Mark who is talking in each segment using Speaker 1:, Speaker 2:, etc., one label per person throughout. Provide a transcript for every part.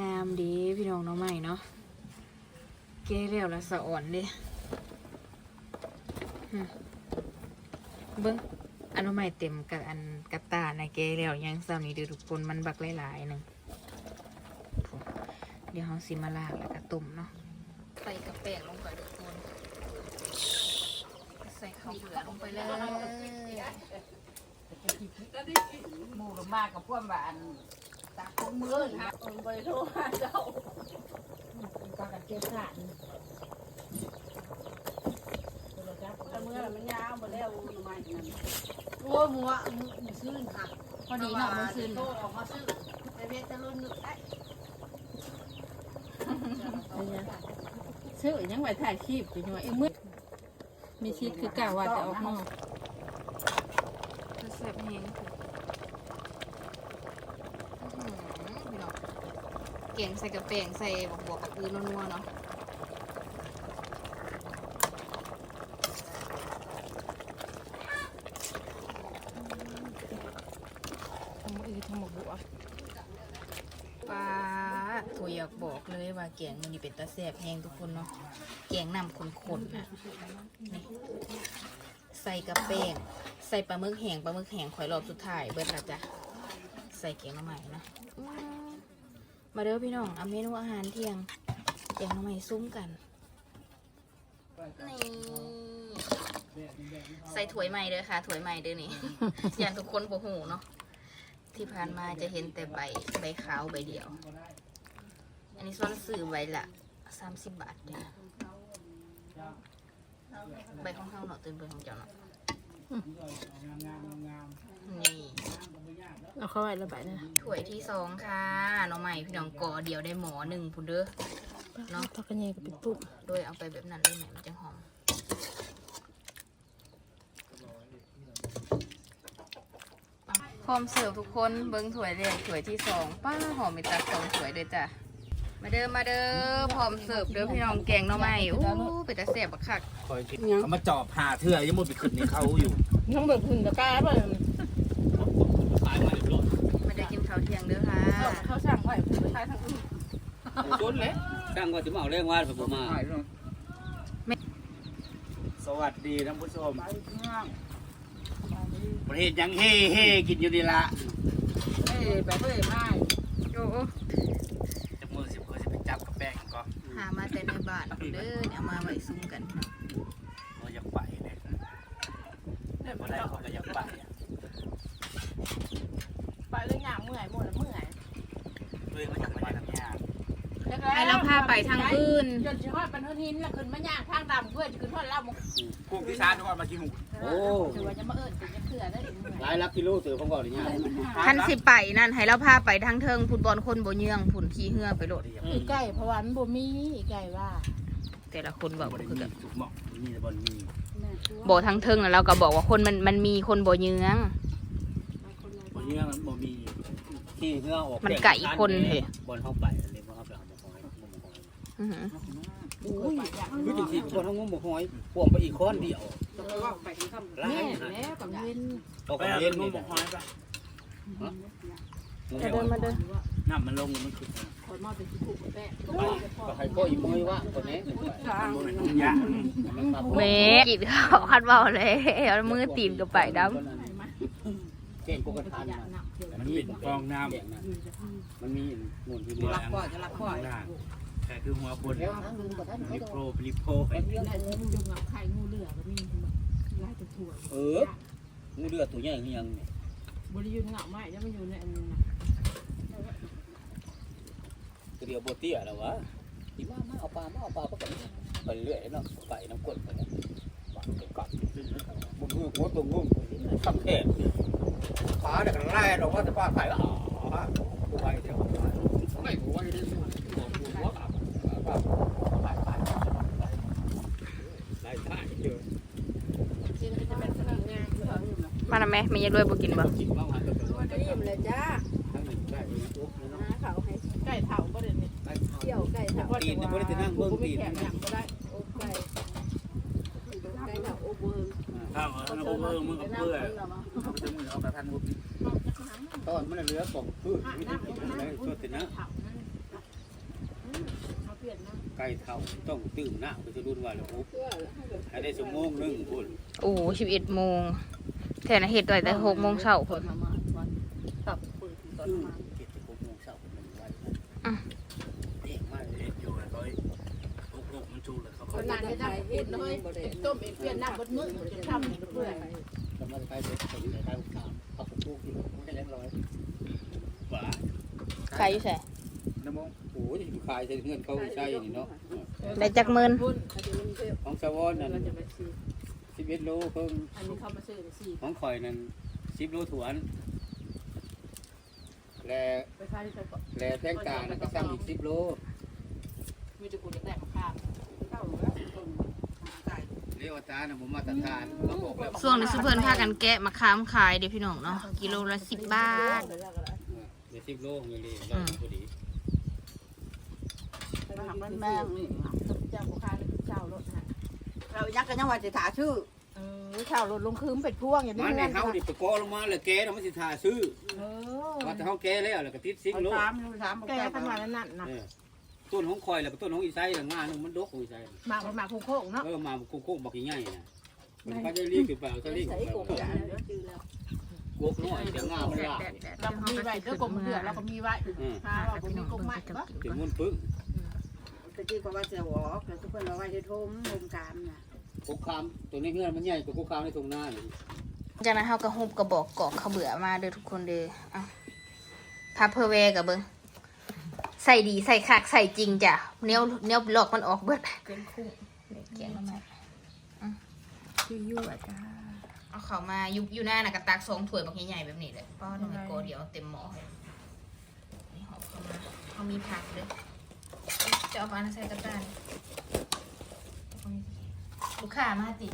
Speaker 1: งามดีพี่น้องน้องใหม่เนาะเก้เรียวละสะอ่อนเดิเบิ้งอันน้องใหม่เต็มกับอันกระตาในเก้เรียวยังเศร้านี้เดูทุกคนมันบักหลายๆหนึ่งเดี๋ยวเราสิมาลากแล้วก็ตุ่มเนาะใส่กระแป้งลงไปทุกคนใส่ข้าวเบื่อลงไปเลย
Speaker 2: หมูกับมากกับพวกบ้าน ตักของมือนะเออไปโทรหาเจ้าปากกันเจ็บขาดแต่เมื่อมันยาวหมดแล้วหน่อไม้นั่นโอ้มัวมูหมูซื้อค่ะ
Speaker 1: พอดีเนาะมันซึน
Speaker 2: โทษออกมาซื้อไปเวทจะรุนนึกได้
Speaker 3: ซื้อยังไว้ถ่ายคลิปอยู่หน่อยเอ็มมืดมีชีสคือกะว่าจะออกนอก
Speaker 1: จะแซ่บแห้งพี่น้อง เก่งใส่กระแป้งใส่บวกๆกับอื่นนัวๆเนาะ
Speaker 3: ทำมือทำหมกบัว
Speaker 1: ป้าถั่วอยากบอกเลยว่าแกงมันนี่เป็นตาแซ่บแห้งทุกคนเนาะแกงน้ำข้นๆนะนี่ใส่กระแป้งใส่ปลาหมึกแห้งปลาหมึกแห้งข่อยรอบสุดท้ายเบิดและจ้ะใส่แกงหน้ำใหม่นะอื มาเด้อพี่น้องเอาเมนูอาหารเที่ยงแกงหน้ำใหม่ซุ้มกัน นี่ ใส่ถ้วยใหม่เด้อค่ะถ้วยใหม่เด้อนี่ อย่างทุกคนโบหูเนาะ ที่ผ่านมาจะเห็นแต่ใบใบขาวใบเดียว อันนี้ซ้อนสื่อใบละสามสิบบาทเนี่ยใบของเฮาเนาะตื่นใบของเจ้าเนาะ
Speaker 3: เอาเข้าไว้แล้วไปนะ
Speaker 1: ถ้วยที่สองค่ะน้องใหม่พี่น้องก่อเดียวได้หมอหนึ่งพุ่นเด้อ เนาะ
Speaker 3: ทอดกันยังกับเป็นปุ๊บ
Speaker 1: โดยเอาไปแบบนั้นเลยแหม่มันจะหอม พร้อมเสิร์ฟทุกคนเบิ้งถ้วยแรกถ้วยที่สองป้าหอมไปตักสองถ้วยเลยจ้ะมาเด้อมาเด้อพร้อมเสิร์ฟเด้อพี่น้องแกงหน่อไม้อู้เป็นตาแซ่บบักคัก
Speaker 4: คอยคิดเขามาจอบหาเถื่อยังมุดไปขึ้นในเขาอยู่
Speaker 3: น้องเบิกหุ่นตะกร้าบ่
Speaker 4: ตายมาเรียบร้อย
Speaker 1: มาได้กิน ข้าวเที่ยงเด้อค่ะ
Speaker 3: เขาสั่งไว้ไปทายทางอื่น
Speaker 4: จนเลย
Speaker 5: ตั้งว่าจะมาเอาแรงว่าผมมา
Speaker 4: สวัสดีท่านผู้ชมประเทศยังเฮ่เฮ่กินอยู่ดีละ
Speaker 2: เอ้ยแบบเอ้ยไม่
Speaker 1: โอ้
Speaker 4: จะมือสิบคนจะไปจับกับแป้งก็
Speaker 1: หามาแต่ในบ้านเด้อเนี่ยเอามาไว้ซุ่มกันน้อง
Speaker 4: เราอยากไปเลยพอได้เขาก็อยาก ไป
Speaker 2: ไปเลยหยาเมื่อยหมดแล้วเมื่อย
Speaker 4: ด้วยก็อยากไปทำงาน
Speaker 1: ให้เราพาไปทางอื่น
Speaker 2: จนชิฮอดบรรทุนหินแล้วขึ้นมาย่างทางดำเพื่อจะขึ้นฮอดลาบมุก
Speaker 4: พวกที่ชาร์จทุกคนมากินหู
Speaker 5: โอ้
Speaker 2: ถือว่าจะมาเอิญเป็นยังเถื่อได้ถึงเมื่อย
Speaker 5: หลายลักกิโลเสือผมบอกเลยเนี่ย
Speaker 1: คันสิไปนั่นให้เราพาไปทางเทิงฟุตบอลคนบ่เยืองผุนขี้เหือไปโลด
Speaker 2: อีไก่เพราะว่ามันบ่มีอีไก่ว่า
Speaker 1: แต่ละคนบอก
Speaker 4: บ
Speaker 1: บ่
Speaker 4: ริ
Speaker 1: คือ
Speaker 4: มี
Speaker 1: กัน
Speaker 4: ถูกหมอกมีแต่บอลมี
Speaker 1: บ่ทางเทิงแล้วเราก็บอกว่าคนมันมันมีคนบ่เยือง
Speaker 4: บอล เนี้ยมันบ่มี
Speaker 5: ที่เงื่อออก
Speaker 1: มันไก่คนเหรอ
Speaker 5: บอลเข้าไปเลยบ่ครับเราบ่หอยบ่หอย
Speaker 1: อื้อหือ
Speaker 5: อุ้ยคือจังซี่บอลทั้งงมบ่หอยพ่วงไปอีกค้อนเดียวหลาย
Speaker 2: แม่
Speaker 5: นะ
Speaker 2: แล้วกับเว้น
Speaker 5: เอา
Speaker 4: ไป
Speaker 5: ไป
Speaker 4: เอา
Speaker 5: เล่น
Speaker 4: นุ่
Speaker 5: นี่
Speaker 4: มบ
Speaker 5: นะ
Speaker 4: กหอยปะ
Speaker 3: จะเดินมาเดิน
Speaker 4: น้ำมันลงมันขึ้น
Speaker 2: คนมาเป็นคู่กับแม่
Speaker 5: ก็ให้พ่ออีมวยว่าคนนี้
Speaker 4: มันยาก
Speaker 1: แม่กินข้าวคัดเว้าเลยเอามือตีนกับไปดำ
Speaker 5: เก่งกูกระทาน
Speaker 4: มันเป็นฟองน้
Speaker 5: มันมีมูลที่ำนี่
Speaker 4: รักพ่อจะรักพ่อแต่คือหัวบนลิโปรลิโปไป
Speaker 2: แล้วยุงเอาไข่งูเหลือก็มีไล่ตัวถั่ว
Speaker 5: เอองูเดือดตัวใหญ่ยัง
Speaker 2: บริยุนเหงาไม้แล้วมันอยู่ในอันนี้
Speaker 5: ตัวเดียวโบเตี้ยแล้ววะที่ว่ามาเอาปลามาเอาปลาก็ไปเรื่อยเนาะไปน้ำกดไปเนี่ยวางไปก่อนมึงมือหัวตรงงุ้มทำแค่ ขาเด็กไล่เราว่าจะป้าไข่ละอ๋อกูไปเดี๋ยวไม่กูว่าจะได้หัวหัวกับป้าไล่ไล่ไล่ไล่เยอะ
Speaker 2: จริงจะเป็นสนิทงานคือเขาอยู่นะ
Speaker 1: มาแล้วแม่ไม่ยายด้วยบ่กินบ่
Speaker 5: ก็
Speaker 2: ยิ้มเลยจ้า
Speaker 5: ได้ปุ๊บเขา
Speaker 2: ให้ไก่เผาก็เด่นนี่
Speaker 5: ได้
Speaker 2: เที่ยวไก่เผา
Speaker 5: ตีนไม่ได้จะนั่งเบิ้งตีน
Speaker 2: แขกอย่างก็ได้โอ้ไก่ไก่เผาโอ้เบิ้ง
Speaker 4: ข้าวเอาน้ำเออมึงก็บเพื่อนจะมึงเอาไปทันบุญ
Speaker 5: ตอนมันเหลือกองพืชไม่ได้กินอะไรเพื่อนะ
Speaker 2: ไก่
Speaker 5: เท่าต้องตื่นหน้าไปจะรุ่นว่าแล้วโอ้ให้ได้สมงหนึ่งคน
Speaker 1: โอ้ชิบเอ็ดโมงแทนเห็ดไว้แต่หกโมงเช้า
Speaker 3: ค
Speaker 4: น ชูเลยเขา
Speaker 2: ขนาดนี้ได้เอ็ดน้อยต้มเอ็ดเปลี่ยนน้ำบดมือจะทำเพื่อ
Speaker 5: สมัยใครเป็นคนใครเป็นข้าวเอาผมพูดที่ผมได้เล็กร้อย
Speaker 4: หวา
Speaker 1: ใครอยู่ใส่
Speaker 5: น้ำมงโอ้ยจะขายใช้เงินเขาใช้นี่เนาะ
Speaker 1: ได้จักหมื่น
Speaker 5: ของสวอนนั่น
Speaker 2: เราจะไปซื้อ
Speaker 5: สิบเอ็ดโลเพิ่ง
Speaker 2: อันนี้เข้ามาซื้อไปสี่
Speaker 5: ของข่อยนั่นสิบโลถวนและ
Speaker 2: ไปขายที่ใส่ก่อน
Speaker 5: และแตงกานั่นก็สั่งอีกสิบโล
Speaker 2: มีจะกูจะแตกข้าวข้าวแล้วต้มไก่
Speaker 5: เรียกว่าตาน่ะผมมาตรฐานเขาบอกแล้ว
Speaker 1: ช่วงนี้ซุเพิ่นพากันแกะมะขามขายเด้อพี่น้องเนาะกิโลละสิบบาท
Speaker 5: เดี๋ยวสิบโลเงินเลยเราพอดี
Speaker 2: หักมันแมงนี่เจ้าผู้ค้าเจ้ารถฮะ
Speaker 6: เรายักกันยังว่าจะถาชื่อ
Speaker 2: เออข้าวรถลงคืมเป็ดพ่วงอย่างนี้
Speaker 5: มันใน
Speaker 2: เงิน
Speaker 5: เฮาดิไปกอลงมาแล้วแกน่ะมันสิทาซื้อ
Speaker 2: เออ
Speaker 5: ว่าแต่เฮาแกแล้วแล้วก็ติดสิบโล
Speaker 6: ถามดูถาม
Speaker 2: แกขนาดนั้นน่ะ
Speaker 5: เออ ต้นของข่อยแล้วก็ต้นของอีไซแล้วงานึงมันดกของอีไซ
Speaker 2: หมากหมากโค้งๆเนาะ
Speaker 5: เออมาโค้งๆบักใหญ่น่ะมันก็จะรีบขึ้นไปเอาจะรีบ
Speaker 6: ใส่
Speaker 5: ขึ้น
Speaker 6: กบ
Speaker 5: ไป
Speaker 6: ยาเดี๋ยวจือแล้ว
Speaker 5: กกน้อยเดี๋ยวงามันลาก
Speaker 2: เราก็มีไว้ด้วยกลมเดือดเราก็มีไว้
Speaker 5: อืม
Speaker 2: หาว่าบ่มีกลมไม้ปะ
Speaker 5: ถึงมันปึ้ง
Speaker 6: ตะกี้ก็ว่าจะวอกแล้วทุกคนเราไว้ที่ทมทมกามน่ะ
Speaker 5: กกคามตัวนี้เงื่อนมันใหญ่กว่ากกคามในตรงหน้านี่
Speaker 1: จากนั้นเฮาก็ฮุบกระบอกกอกข้าวเบื่อมาเด้อทุกคนเด้ออะพับเพอแวกับเบิ่ง ใส่ดีใส่คักใส่จริงจ้ะเนี้ยวเนี้ยวหลอกมันออกเบิด
Speaker 2: เกินคุ้ม
Speaker 1: เกี่ยงมา
Speaker 2: คือยั่วจ้า
Speaker 1: เอาเขามายุบอยู่หน้าน่ะกระตักสองถ้วยบักใหญ่ๆแบบนี้เลยป้อนมันโกเดียวเต็มหม้อเลยนี่หอบเข้ามาเขามีผักเลยจะเอาปลาใส่กระตานลูกค้ามาติ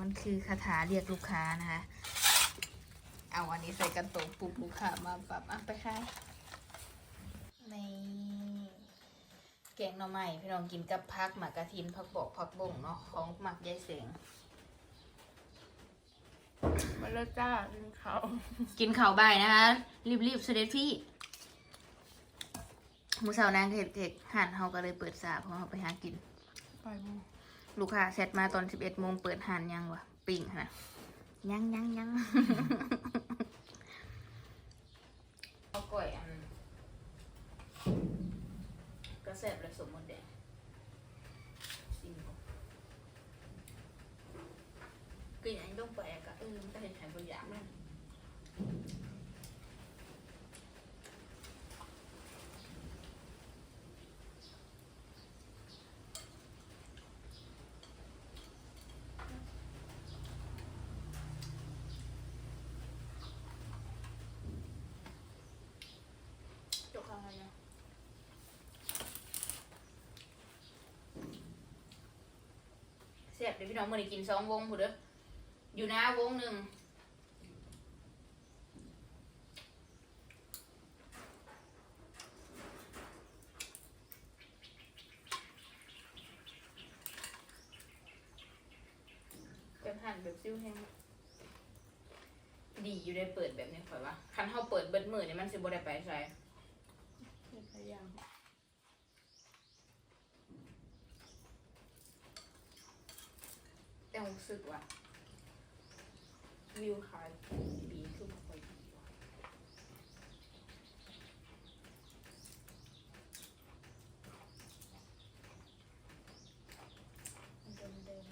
Speaker 1: มันคือคาถาเรียกลูกค้านะคะ เอาอันนี้ใส่กันโตกปุ๊บลูกค้ามาปรับอะไปค่ะในแกงหน่อไม้พี่น้องกินกับพักหมากกระทินผักบอกผักบ่งเนาะของหมักยายเสง
Speaker 2: มาแล้วจ้ากินข้าว
Speaker 1: กินข่าวบ่ายนะคะ รีบๆเสด็จพี่มือเสาร์นางเห็ดเห็ดหันเฮาก็เลยเปิดสาเพราะเราไปหากิน
Speaker 2: ไปมึง
Speaker 1: ลูกค้าเสร็จมาตอนสิบเอ็ดโมงเปิดหันยังวะปิ่งนะ ยังยังยังเอากล้วยอันกระแสบและสมมติแดงซิมก่อนกินอันนี้ต้องไปอะก็เออมันก็เห็นหายบางอย่างนั่น จบอะไรนะเสีย บเดี๋ยวพี่น้องมื่อนี้กินสองวงผู้เด้ออยู่นะวงหนึ่งเป็นหั่นแบบซิ้วแห้งดีอยู่ได้เปิดแบบนี้ข่อยว่าคันเฮาเปิดเบิดมือเนี่ยมันสิบ่ได้ไปใส่
Speaker 2: พยายาม
Speaker 1: แรู้สึกว่าวิวขายดีขึ้นค่อยดีว่ะมันเดิมเดิม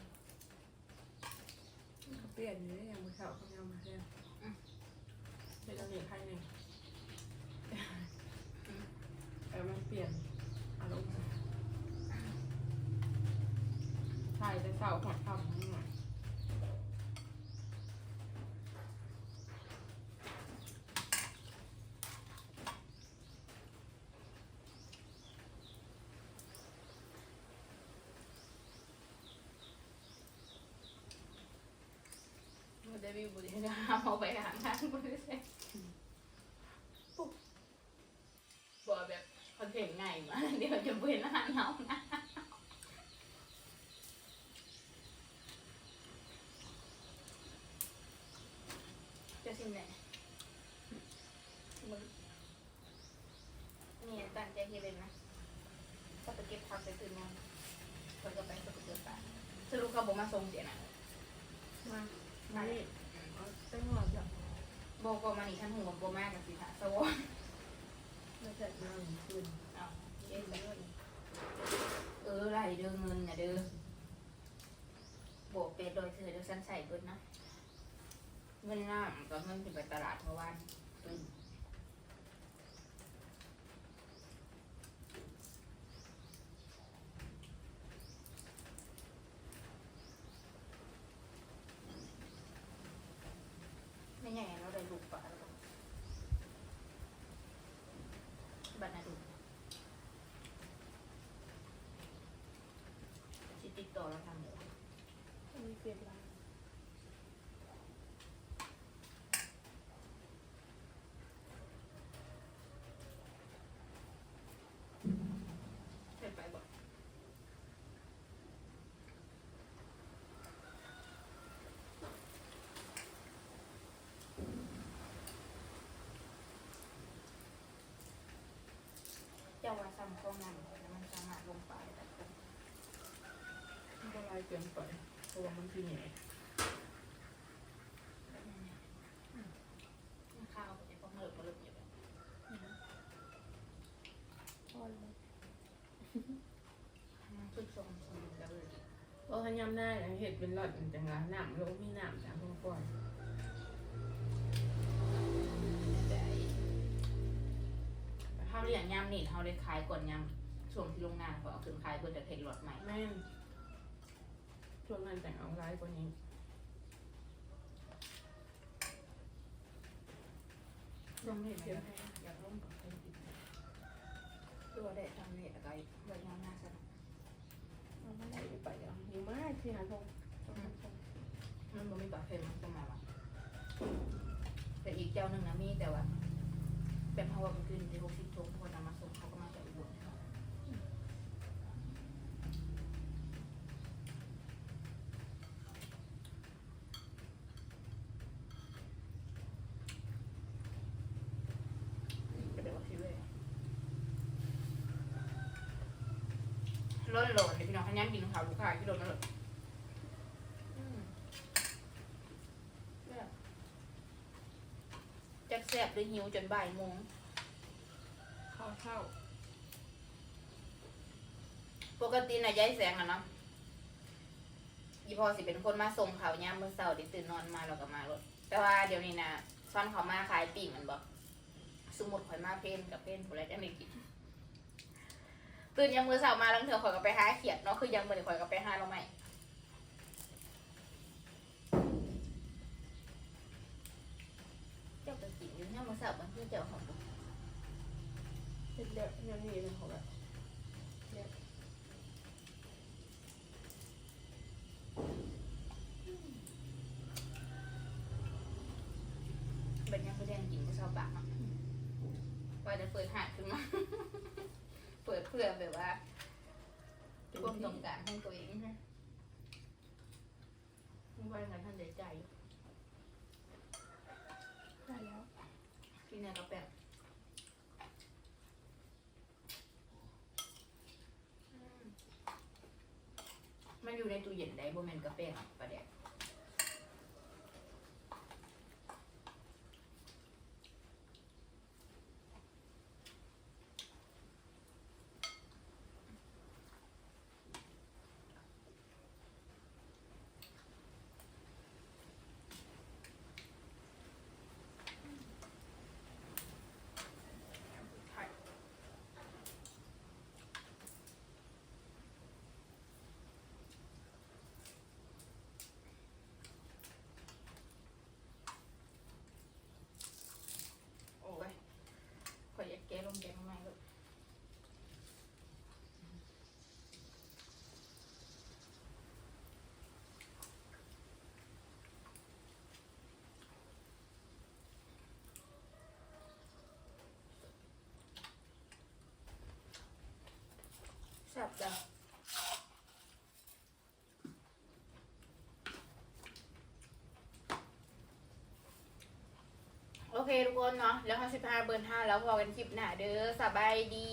Speaker 2: เปลี่ยนอยู่ได้ยังมือเช้าเขายังมาเรียนเป็นอะไรใครหนึ่งเออมันเปลี่ยนอารมณ์ใช่แต่เสาหัวคำทั้งหมด
Speaker 1: มัน ได้วิวบุรีจะห้ามเอาไปหางทางบุรีเซ่ปุ๊บบอกแบบคอนเทนต์ง่ายมากเดี๋ยวจะเป็นอาหารเฮานะจะชิมไหนมึงนี่ตั้งใจที่เลยนะก็ไปเก็บผักไปตื่นนอนคนก็ไปสกุลเกิดไปสรุปเขาบอกมาส่งเสียนะ
Speaker 3: มามานี่เอาเส้นหอดจ้ะ
Speaker 1: บอกก็มานี่ฉันหัวโบมากกับสิค่ะสวอน
Speaker 3: มาจัดงานคืน
Speaker 1: เอาเย็นไปด้วยเออไรเด้อเงินนะเด้อโบกเป็ดโดยเธอเดี๋ยวฉันใส่เบิดนะเงินหน้าก็เงินที่ไปตลาดเมื่อวานอืมไม่ใหญ่เราได้ลูกปลาแล้วก็บัต รนาดูสิติดต่อเราทำเดี๋ยว
Speaker 3: มีเปลี่ยนละน
Speaker 1: เสร็จไปบ่เจ้าว่าซ้ำข้องนั้นแล้วมันสามารถลงไปได้แต่
Speaker 3: มันก็ลายเกินไปเพราะว่ามันคือเหนื่อย
Speaker 1: ข้าวจะต้องเลิกมาเลิกอยู่แล้ว
Speaker 3: พอแล้ว
Speaker 1: มันขึ้นทรงทรงแล้วเลย
Speaker 3: เพราะขยำหน้าอย่างเห็ดเป็นหลอดมันจังละน้ำลงมีน้ำจากข้างก่อน
Speaker 1: เขาเรียกยำนี่เขาได้ขายก่อนยำช่วงที่โรงงานเขาเอาขึ้นขายเพื่อจะเทรถใหม่
Speaker 3: แม่นช่วงนั้นแต่งเอาร้ายกว่านี้
Speaker 1: ลงเห็นไหมอยากลงกับใครอีกตัวได้ทำเนี่ยอะไรไว้ยาวหน้าซะ
Speaker 3: เอาไม่ได้ไปแล้วอยู่มากที่หาทง
Speaker 1: มันบ่มีปากเค็มมันจะมาวะแต่อีกเจ้าหนึ่งนะมีแต่ว่าเป็นเพราะว่ามันขึ้นที่หกสิบ ทงคนนำมาส่งเขาก็มาจากอุบลก็เดี๋ยวว่าสิเว้ยร้อนหลอนเดี๋ยวพี่น้องขยันกินข้าวลูกค้าที่โดนมาเลยอืมแบบจักแสบหรือหิวจนบ่ายโมง
Speaker 3: เข้า
Speaker 1: ปกติน่ะยายแสงอะเนาะยีพอสิเป็นคนมาส่งเขาวยามมื้อเช้าดิตื่นนอนมาแล้วก็มารถ แต่ว่าเดี๋ยวนี้นะซ้อนเขามาขายปีกมันบอกสมมุดข่อยมาเพนกับเพนผู้ใดจะไม่กินตื่นยามมือเช้ามาล้วเถื่อข่อยก็ไปหาเขียดเนาะคือยังมือข่อยก็ไปหาเราใหม่เจ้าก็กินอยู่ยามมือเช้ามันคือเจ้าของบ่
Speaker 3: เห็ดเลือดยังมีเป็นของแบบ
Speaker 1: เป็นยังคือแดงกินมื้อเช้าปากเนาะว่าจะเปิดหาดขึ้นมา เปิดเพื่อแบบว่าความต้องการของตัวเองนะไม่ว่าไงท่านใจใจอยู่
Speaker 3: ได้แล้ว
Speaker 1: ที่เนี่ยก็แบบอืมมันอยู่ในตู้เย็นได้บ่แม่นก สับจ้ะโอเคทุกคนเนาะแล้วห้าสิบห้าเบอร์ห้าแล้วพอกันคลิปหน้าเด้อสบายดี